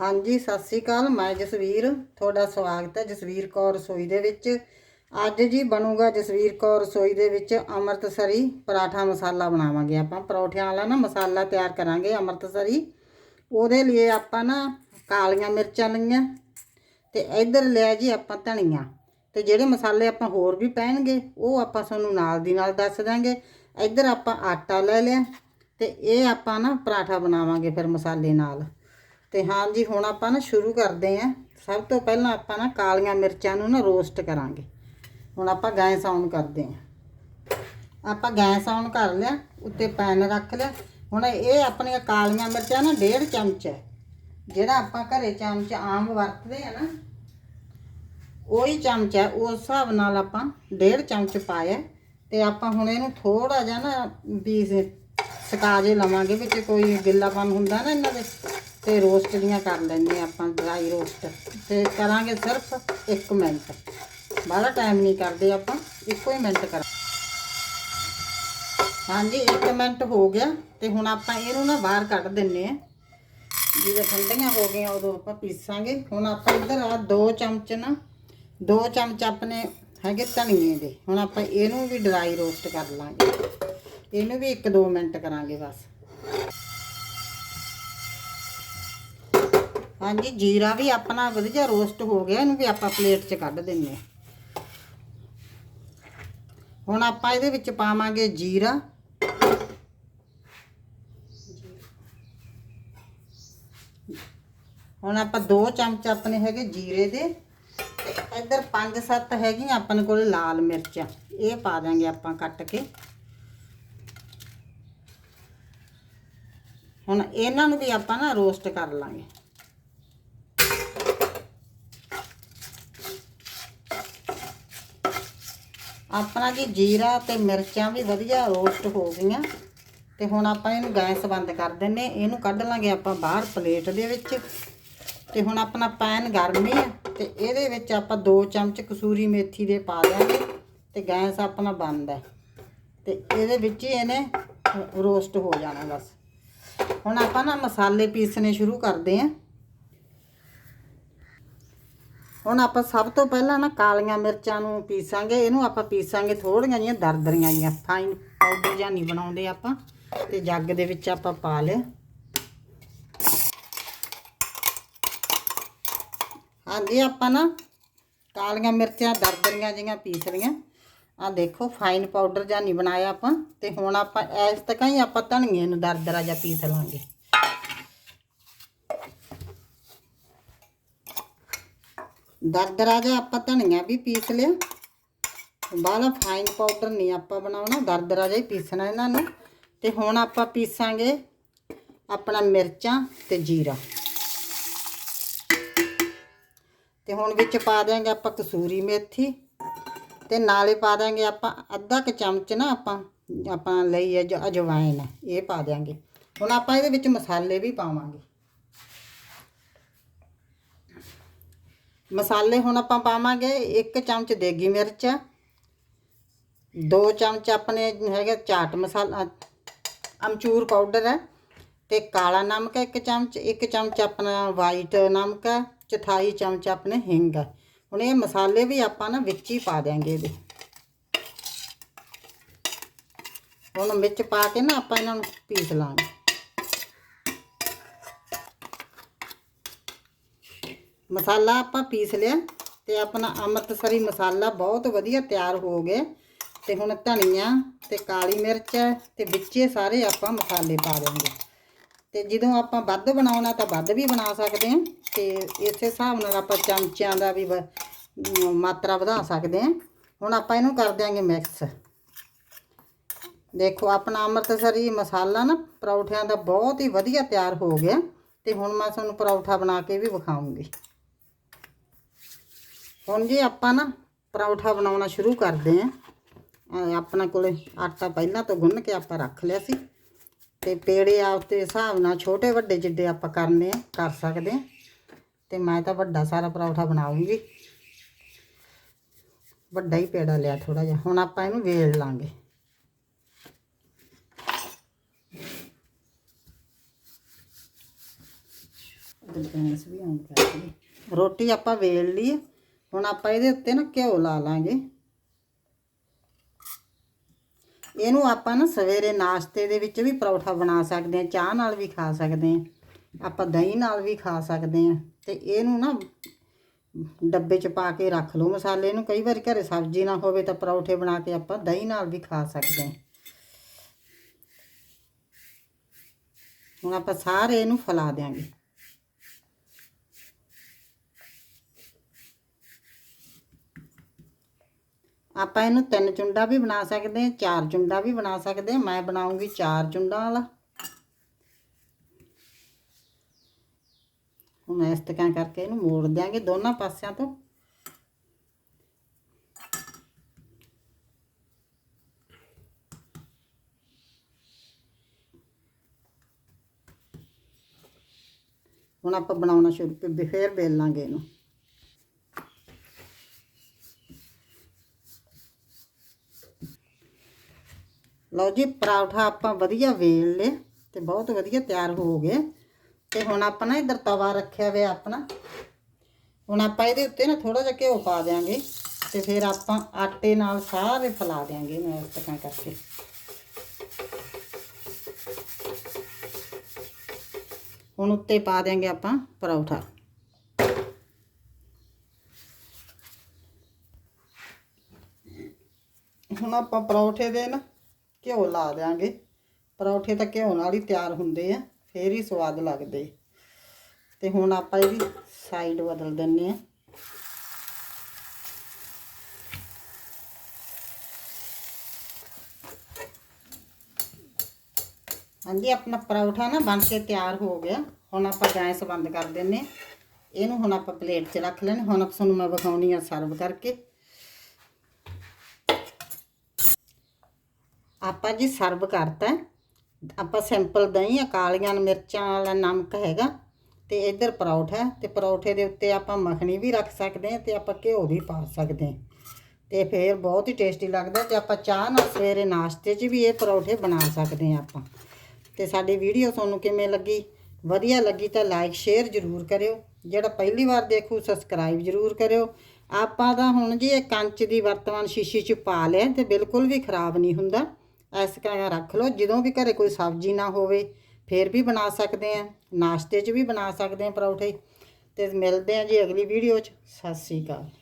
ਹਾਂਜੀ, ਸਤਿ ਸ੍ਰੀ ਅਕਾਲ। ਮੈਂ ਜਸਵੀਰ, ਤੁਹਾਡਾ ਸਵਾਗਤ ਹੈ ਜਸਵੀਰ ਕੌਰ ਰਸੋਈ ਦੇ ਵਿੱਚ। ਅੱਜ ਜੀ ਬਣੂਗਾ ਜਸਵੀਰ ਕੌਰ ਰਸੋਈ ਦੇ ਵਿੱਚ ਅੰਮ੍ਰਿਤਸਰੀ ਪਰਾਠਾ ਮਸਾਲਾ ਬਣਾਵਾਂਗੇ ਆਪਾਂ। ਪਰੌਠਿਆਂ ਵਾਲਾ ਨਾ ਮਸਾਲਾ ਤਿਆਰ ਕਰਾਂਗੇ ਅੰਮ੍ਰਿਤਸਰੀ। ਉਹਦੇ ਲਈ ਆਪਾਂ ਨਾ ਕਾਲੀਆਂ ਮਿਰਚਾਂ ਲਈਆਂ ਤੇ ਇੱਧਰ ਲਿਆ ਜੀ ਆਪਾਂ ਧਨੀਆ। ਤੇ ਜਿਹੜੇ ਮਸਾਲੇ ਆਪਾਂ ਹੋਰ ਵੀ ਪੈਣਗੇ, ਉਹ ਆਪਾਂ ਤੁਹਾਨੂੰ ਨਾਲ ਦੀ ਨਾਲ ਦੱਸ ਦਾਂਗੇ ਇੱਧਰ ਆਪਾਂ ਆਟਾ ਲੈ ਲਿਆ ਤੇ ਇਹ ਆਪਾਂ ਨਾ ਪਰਾਠਾ ਬਣਾਵਾਂਗੇ ਫਿਰ ਮਸਾਲੇ ਨਾਲ। ਤੇ ਹਾਂਜੀ ਹੁਣ ਆਪਾਂ ਨਾ ਸ਼ੁਰੂ ਕਰਦੇ ਆਂ। ਸਭ ਤੋਂ ਪਹਿਲਾਂ ਆਪਾਂ ਨਾ ਕਾਲੀਆਂ ਮਿਰਚਾਂ ਨੂੰ ਨਾ ਰੋਸਟ ਕਰਾਂਗੇ। ਹੁਣ ਆਪਾਂ ਗੈਸ ਆਨ ਕਰਦੇ ਆਂ। ਆਪਾਂ ਗੈਸ ਆਨ ਕਰ ਲਿਆ, ਉੱਤੇ ਪੈਨ ਰੱਖ ਲਿਆ। ਹੁਣ ਇਹ ਆਪਣੀਆਂ ਕਾਲੀਆਂ ਮਿਰਚਾਂ ਨਾ ਡੇਢ ਚਮਚ ਹੈ ਜਿਹੜਾ ਆਪਾਂ ਘਰੇ ਚਮਚ ਆਮ ਵਰਤਦੇ ਆ ਨਾ, ਉਹੀ ਚਮਚ ਹੈ ਉਸ ਹਿਸਾਬ ਨਾਲ ਆਪਾਂ ਡੇਢ ਚਮਚ ਪਾਇਆ ਤੇ ਆਪਾਂ ਹੁਣ ਇਹਨੂੰ ਥੋੜਾ ਜਿਹਾ ਨਾ ਵੀ ਸਕਾ ਜੇ ਲਵਾਂਗੇ, ਵਿੱਚ ਕੋਈ ਗਿੱਲਾਪਨ ਹੁੰਦਾ ਨਾ ਇਹਨਾਂ ਦੇ। ਤੇ ਰੋਸਟ ਦੀਆਂ ਕਰ ਲੈਂਦੇ ਹਾਂ ਆਪਾਂ ਡਰਾਈ ਰੋਸਟ ਤੇ ਕਰਾਂਗੇ ਸਿਰਫ 1 ਮਿੰਟ। ਬਾਹਲਾ ਟਾਈਮ ਨਹੀਂ ਕਰਦੇ ਆਪਾਂ, ਇੱਕੋ ਹੀ ਮਿੰਟ ਕਰ ਹਾਂਜੀ 1 ਮਿੰਟ ਹੋ ਗਿਆ ਤੇ ਹੁਣ ਆਪਾਂ ਇਹਨੂੰ ਨਾ ਬਾਹਰ ਕੱਢ ਦਿੰਨੇ ਆ ਜਦੋਂ ਠੰਡੀਆਂ ਹੋ ਗਈਆਂ, ਉਦੋਂ ਆਪਾਂ ਪੀਸਾਂਗੇ। ਹੁਣ ਆਪਾਂ ਇੱਧਰ ਆ 2 ਚਮਚ ਨਾ 2 ਚਮਚ ਆਪਣੇ ਹੈਗੇ ਧਨੀਏ ਦੇ। ਹੁਣ ਆਪਾਂ ਇਹਨੂੰ ਵੀ ਡਰਾਈ ਰੋਸਟ ਕਰ ਲਾਂਗੇ। ਇਹਨੂੰ ਵੀ 1-2 ਮਿੰਟ ਕਰਾਂਗੇ ਬਸ। ਹਾਂਜੀ, ਜੀਰਾ ਵੀ ਆਪਣਾ ਵਧੀਆ ਰੋਸਟ ਹੋ ਗਿਆ, ਇਹਨੂੰ ਵੀ ਆਪਾਂ ਪਲੇਟ 'ਚ ਕੱਢ ਦਿੰਨੇ ਆ ਹੁਣ ਆਪਾਂ ਇਹਦੇ ਵਿੱਚ ਪਾਵਾਂਗੇ ਜੀਰਾ। ਹੁਣ ਆਪਾਂ 2 ਚਮਚ ਆਪਣੇ ਹੈਗੇ ਜੀਰੇ ਦੇ। ਤੇ ਇੱਧਰ 5-7 ਹੈਗੀਆਂ ਆਪਣੇ ਕੋਲ ਲਾਲ ਮਿਰਚਾਂ, ਇਹ ਪਾ ਦਾਂਗੇ ਆਪਾਂ ਕੱਟ ਕੇ। ਹੁਣ ਇਹਨਾਂ ਨੂੰ ਵੀ ਆਪਾਂ ਨਾ ਰੋਸਟ ਕਰ ਲਾਂਗੇ। ਆਪਣਾ ਜੀ ਜੀਰਾ ਤੇ ਮਿਰਚਾਂ ਵੀ ਵਧੀਆ ਰੋਸਟ ਹੋ ਗਈਆਂ। ਤੇ ਹੁਣ ਆਪਾਂ ਇਹਨੂੰ ਗੈਸ ਬੰਦ ਕਰ ਦਿੰਨੇ ਇਹਨੂੰ ਕੱਢ ਲਾਂਗੇ ਆਪਾਂ ਬਾਹਰ ਪਲੇਟ ਦੇ ਵਿੱਚ। ਤੇ ਹੁਣ ਆਪਣਾ ਪੈਨ ਗਰਮ ਆ, ਤੇ ਇਹਦੇ ਵਿੱਚ ਆਪਾਂ 2 ਚਮਚ ਕਸੂਰੀ ਮੇਥੀ ਦੇ ਪਾ ਦਿਆਂਗੇ, ਤੇ ਗੈਸ ਆਪਣਾ ਬੰਦ ਹੈ ਤੇ ਇਹਦੇ ਵਿੱਚ ਹੀ ਇਹਨੇ ਰੋਸਟ ਹੋ ਜਾਣਾ ਬਸ। ਹੁਣ ਆਪਾਂ ਨਾ ਮਸਾਲੇ ਪੀਸਣੇ ਸ਼ੁਰੂ ਕਰਦੇ ਆਂ। ਹੁਣ ਆਪਾਂ ਸਭ ਤੋਂ ਪਹਿਲਾਂ ਨਾ ਕਾਲੀਆਂ ਮਿਰਚਾਂ ਨੂੰ ਪੀਸਾਂਗੇ, ਇਹਨੂੰ ਆਪਾਂ ਪੀਸਾਂਗੇ ਥੋੜੀਆਂ ਜੀਆਂ ਦਰਦਰੀਆਂ ਜੀਆਂ ਫਾਈਨ ਪਾਊਡਰ ਜਾਂ ਨਹੀਂ ਬਣਾਉਂਦੇ ਆਪਾਂ, ਤੇ ਜੱਗ ਦੇ ਵਿੱਚ ਆਪਾਂ ਪਾ ਲਿਆ। ਹਾਂਜੀ, ਆਪਾਂ ਨਾ ਕਾਲੀਆਂ ਮਿਰਚਾਂ ਦਰਦਰੀਆਂ ਜੀਆਂ ਪੀਸ ਲਈਆਂ। ਆ ਦੇਖੋ ਫਾਈਨ ਪਾਊਡਰ ਜਾਂ ਨਹੀਂ ਬਣਾਇਆ ਆਪਾਂ, ਤੇ ਹੁਣ ਆਪਾਂ ਇਸ ਤੱਕ ਹੀ ਆਪਾਂ ਧਨੀਏ ਨੂੰ ਦਰਦਰਾ ਜਾਂ ਪੀਸ ਲਾਂਗੇ। ਦਰਦਰਾ ਜਿਹਾ ਆਪਾਂ ਧਨੀਆ ਵੀ ਪੀਸ ਲਿਆ। ਬਾਹਲਾ ਫਾਈਨ ਪਾਊਡਰ ਨਹੀਂ ਆਪਾਂ ਬਣਾਉਣਾ ਦਰਦਰਾ ਜਿਹਾ ਹੀ ਪੀਸਣਾ ਇਹਨਾਂ ਨੂੰ। ਤੇ ਹੁਣ ਆਪਾਂ ਪੀਸਾਂਗੇ ਆਪਣਾ ਮਿਰਚਾਂ ਤੇ ਜੀਰਾ। ਤੇ ਹੁਣ ਵਿੱਚ ਪਾ ਦਿਆਂਗੇ ਆਪਾਂ ਕਸੂਰੀ ਮੇਥੀ। ਤੇ ਨਾਲੇ ਪਾ ਦਿਆਂਗੇ ਆਪਾਂ ਅੱਧਾ ਕੁ ਚਮਚ ਨਾ ਆਪਾਂ ਆਪਾਂ ਲਈ ਹੈ ਅਜਵਾਇਨ ਇਹ ਪਾ ਦਿਆਂਗੇ। ਹੁਣ ਆਪਾਂ ਇਹਦੇ ਵਿੱਚ ਮਸਾਲੇ ਵੀ ਪਾਵਾਂਗੇ। ਮਸਾਲੇ ਹੁਣ ਆਪਾਂ ਪਾਵਾਂਗੇ 1 ਚਮਚ ਦੇਗੀ ਮਿਰਚ 2 ਚਮਚ ਆਪਣੇ ਹੈਗਾ ਚਾਟ ਮਸਾਲਾ, ਅਮਚੂਰ ਪਾਊਡਰ ਹੈ ਤੇ ਕਾਲਾ ਨਮਕ ਹੈ 1 ਚਮਚ 1 ਚਮਚ ਆਪਣਾ ਵਾਈਟ ਨਮਕ ਹੈ, ਚੌਥਾਈ ਚਮਚ ਆਪਣੇ ਹਿੰਗ ਹੈ। ਹੁਣ ਇਹ ਮਸਾਲੇ ਵੀ ਆਪਾਂ ਨਾ ਵਿੱਚ ਹੀ ਪਾ ਦਿਆਂਗੇ ਇਹਦੇ। ਹੁਣ ਵਿੱਚ ਪਾ ਕੇ ਨਾ ਆਪਾਂ ਇਹਨਾਂ ਨੂੰ ਪੀਸ ਲਾਂਗੇ। ਮਸਾਲਾ ਆਪਾਂ ਪੀਸ ਲਿਆ ਤੇ ਆਪਣਾ ਅੰਮ੍ਰਿਤਸਰੀ ਮਸਾਲਾ ਬਹੁਤ ਵਧੀਆ ਤਿਆਰ ਹੋ ਗਿਆ ਤੇ ਹੁਣ ਧਨੀਆ ਤੇ ਕਾਲੀ ਮਿਰਚ ਤੇ ਵਿੱਚੇ ਸਾਰੇ ਆਪਾਂ ਮਸਾਲੇ ਪਾ ਦੇਵਾਂਗੇ ਤੇ ਜਦੋਂ ਆਪਾਂ ਵੱਧ ਬਣਾਉਣਾ ਤਾਂ ਵੱਧ ਵੀ ਬਣਾ ਸਕਦੇ ਹਾਂ ਤੇ ਇਸੇ ਹਿਸਾਬ ਨਾਲ ਆਪਾਂ ਚਮਚਿਆਂ ਦਾ ਵੀ ਮਾਤਰਾ ਵਧਾ ਸਕਦੇ ਹਾਂ। ਹੁਣ ਆਪਾਂ ਇਹਨੂੰ ਕਰ ਦਿਆਂਗੇ ਮਿਕਸ। ਦੇਖੋ ਆਪਣਾ ਅੰਮ੍ਰਿਤਸਰੀ ਮਸਾਲਾ ਨਾ ਪਰੌਠਿਆਂ ਦਾ ਬਹੁਤ ਹੀ ਵਧੀਆ ਤਿਆਰ ਹੋ ਗਿਆ। ਤੇ ਹੁਣ ਮੈਂ ਤੁਹਾਨੂੰ ਪਰੌਠਾ ਬਣਾ ਕੇ ਵੀ ਵਿਖਾਉਂਗੀ। ਹੁਣ ਜੀ ਆਪਾਂ ਨਾ ਪਰੌਠਾ ਬਣਾਉਣਾ ਸ਼ੁਰੂ ਕਰਦੇ ਆਂ ਆਪਣਾ ਕੋਲੇ ਆਟਾ ਪਹਿਲਾਂ ਤੋਂ ਗੁੰਨ ਕੇ ਆਪਾਂ ਰੱਖ ਲਿਆ ਸੀ। ਤੇ ਪੇੜੇ ਆਪਦੇ ਹਿਸਾਬ ਨਾਲ ਛੋਟੇ ਵੱਡੇ ਜਿੱਡੇ ਆਪਾਂ ਕਰਨੇ ਆ ਕਰ ਸਕਦੇ ਆ ਤੇ ਮੈਂ ਤਾਂ ਵੱਡਾ ਸਾਰਾ ਪਰੌਠਾ ਬਣਾਉਂਗੀ। ਵੱਡਾ ਹੀ ਪੇੜਾ ਲਿਆ ਥੋੜਾ ਜਿਹਾ। ਹੁਣ ਆਪਾਂ ਇਹਨੂੰ ਵੇਲ ਲਾਂਗੇ। ਉਧਰ ਗੈਸ ਵੀ ਆਨ ਕਰ ਲਈ ਰੋਟੀ ਆਪਾਂ ਵੇਲ ਲਈ ਹੈ। ਹੁਣ ਆਪਾਂ ਇਹਦੇ ਉੱਤੇ ਨਾ ਘਿਓ ਲਾ ਲਾਂਗੇ। ਇਹਨੂੰ ਆਪਾਂ ਨਾ ਸਵੇਰੇ ਨਾਸ਼ਤੇ ਦੇ ਵਿੱਚ ਵੀ ਪਰੌਠਾ ਬਣਾ ਸਕਦੇ ਹਾਂ, ਚਾਹ ਨਾਲ ਵੀ ਖਾ ਸਕਦੇ ਹਾਂ। ਆਪਾਂ ਦਹੀਂ ਨਾਲ ਵੀ ਖਾ ਸਕਦੇ ਹਾਂ ਤੇ ਇਹਨੂੰ ਨਾ ਡੱਬੇ 'ਚ ਪਾ ਕੇ ਰੱਖ ਲਓ ਮਸਾਲੇ ਨੂੰ। ਕਈ ਵਾਰੀ ਘਰੇ ਸਬਜ਼ੀ ਨਾ ਹੋਵੇ ਤਾਂ ਪਰੌਠੇ ਬਣਾ ਕੇ ਆਪਾਂ ਦਹੀਂ ਨਾਲ ਵੀ ਖਾ ਸਕਦੇ ਹਾਂ। ਹੁਣ ਆਪਾਂ ਸਾਰੇ ਇਹਨੂੰ ਫੈਲਾ ਦਿਆਂਗੇ। ਆਪਾਂ ਇਹਨੂੰ ਤਿੰਨ ਚੁੰਡਾ ਵੀ ਬਣਾ ਸਕਦੇ ਹਾਂ, ਚਾਰ ਚੁੰਡਾ ਵੀ ਬਣਾ ਸਕਦੇ ਹਾਂ। ਮੈਂ ਬਣਾਉਂਗੀ ਚਾਰ ਚੁੰਡਾਂ ਵਾਲਾ। ਹੁਣ ਇਸ ਤਰ੍ਹਾਂ ਕਰਕੇ ਇਹਨੂੰ ਮੋੜ ਦਿਆਂਗੇ ਦੋਨਾਂ ਪਾਸਿਆਂ ਤੋਂ। ਹੁਣ ਆਪਾਂ ਬਣਾਉਣਾ ਸ਼ੁਰੂ ਕਰ ਫੇਰ ਬੇਲ ਲਾਂਗੇ ਇਹਨੂੰ। ਲਓ ਜੀ, ਪਰਾਠਾ ਆਪਾਂ ਵਧੀਆ ਵੇਲ ਲਏ ਤੇ ਬਹੁਤ ਵਧੀਆ ਤਿਆਰ ਹੋ ਗਏ। ਤੇ ਹੁਣ ਆਪਾਂ ਨਾ ਇਧਰ ਤਵਾ ਰੱਖਿਆ ਹੋਇਆ ਆਪਣਾ। ਹੁਣ ਆਪਾਂ ਇਹਦੇ ਉੱਤੇ ਨਾ ਥੋੜਾ ਜਿਹਾ ਘਿਓ ਪਾ ਦਿਆਂਗੇ ਤੇ ਫਿਰ ਆਪਾਂ ਆਟੇ ਨਾਲ ਸਾਰੇ ਫੈਲਾ ਦਿਆਂਗੇ ਮੈਂ ਇਸ ਤਰ੍ਹਾਂ ਕਰਕੇ। ਹੁਣ ਉੱਤੇ ਪਾ ਦਿਆਂਗੇ ਆਪਾਂ ਪਰੌਠਾ। ਹੁਣ ਆਪਾਂ ਪਰੌਠੇ ਦੇ ਨਾ ਘਿਓ ਲਾ ਦਿਆਂਗੇ। ਪਰੌਠੇ ਤਾਂ ਘਿਓ ਨਾਲ ਹੀ ਤਿਆਰ ਹੁੰਦੇ ਆ, ਫੇਰ ਹੀ ਸਵਾਦ ਲੱਗਦੇ। ਤੇ ਹੁਣ ਆਪਾਂ ਇਹਦੀ ਸਾਈਡ ਬਦਲ ਦਿੰਨੇ ਆ। ਹਾਂਜੀ, ਆਪਣਾ ਪਰੌਠਾ ਨਾ ਬਣ ਕੇ ਤਿਆਰ ਹੋ ਗਿਆ। ਹੁਣ ਆਪਾਂ ਗੈਸ ਬੰਦ ਕਰ ਦਿੰਨੇ ਆ। ਇਹਨੂੰ ਹੁਣ ਆਪਾਂ ਪਲੇਟ 'ਚ ਰੱਖ ਲੈਣੇ। ਹੁਣ ਆਪਾਂ ਤੁਹਾਨੂੰ ਮੈਂ ਵਿਖਾਉਣੀ ਆ ਸਰਵ ਕਰਕੇ। ਆਪਾਂ ਜੀ ਸਰਵ ਕਰਤਾ ਆਪਾਂ ਸਿੰਪਲ ਦਹੀਂ ਕਾਲੀਆਂ ਮਿਰਚਾਂ ਵਾਲਾ ਨਮਕ ਹੈਗਾ ਤੇ ਇੱਧਰ ਪਰੌਠਾ ਹੈ ਤੇ ਪਰੌਠੇ ਦੇ ਉੱਤੇ ਆਪਾਂ ਮੱਖਣੀ ਵੀ ਰੱਖ ਸਕਦੇ ਹਾਂ ਤੇ ਆਪਾਂ ਘਿਓ ਵੀ ਪਾ ਸਕਦੇ ਹਾਂ। ਤੇ ਫੇਰ ਬਹੁਤ ਹੀ ਟੇਸਟੀ ਲੱਗਦਾ ਤੇ ਆਪਾਂ ਚਾਹ ਨਾਲ ਸਵੇਰੇ ਨਾਸ਼ਤੇ 'ਚ ਵੀ ਇਹ ਪਰੌਠੇ ਬਣਾ ਸਕਦੇ ਹਾਂ ਆਪਾਂ। ਤੇ ਸਾਡੀ ਵੀਡੀਓ ਤੁਹਾਨੂੰ ਕਿਵੇਂ ਲੱਗੀ? ਵਧੀਆ ਲੱਗੀ ਤਾਂ ਲਾਈਕ, ਸ਼ੇਅਰ ਜ਼ਰੂਰ ਕਰਿਓ। ਜਿਹੜਾ ਪਹਿਲੀ ਵਾਰ ਦੇਖੂ, ਸਬਸਕ੍ਰਾਈਬ ਜ਼ਰੂਰ ਕਰਿਓ। ਆਪਾਂ ਤਾਂ ਹੁਣ ਜੀ ਇਹ ਕੰਚ ਦੀ ਵਰਤਮਾਨ ਸ਼ੀਸ਼ੀ 'ਚ ਪਾ ਲਿਆ ਤੇ ਬਿਲਕੁਲ ਵੀ ਖਰਾਬ ਨਹੀਂ ਹੁੰਦਾ। ਇਸ ਤਰ੍ਹਾਂ ਰੱਖ ਲਓ। ਜਦੋਂ ਵੀ ਘਰੇ ਕੋਈ ਸਬਜ਼ੀ ਨਾ ਹੋਵੇ, ਫੇਰ ਵੀ ਬਣਾ ਸਕਦੇ ਆ। ਨਾਸ਼ਤੇ 'ਚ ਵੀ ਬਣਾ ਸਕਦੇ ਆ ਪਰੌਂਠੇ। ਤੇ ਮਿਲਦੇ ਆ ਜੀ ਅਗਲੀ ਵੀਡੀਓ 'ਚ। ਸਤਿ ਸ੍ਰੀ ਅਕਾਲ।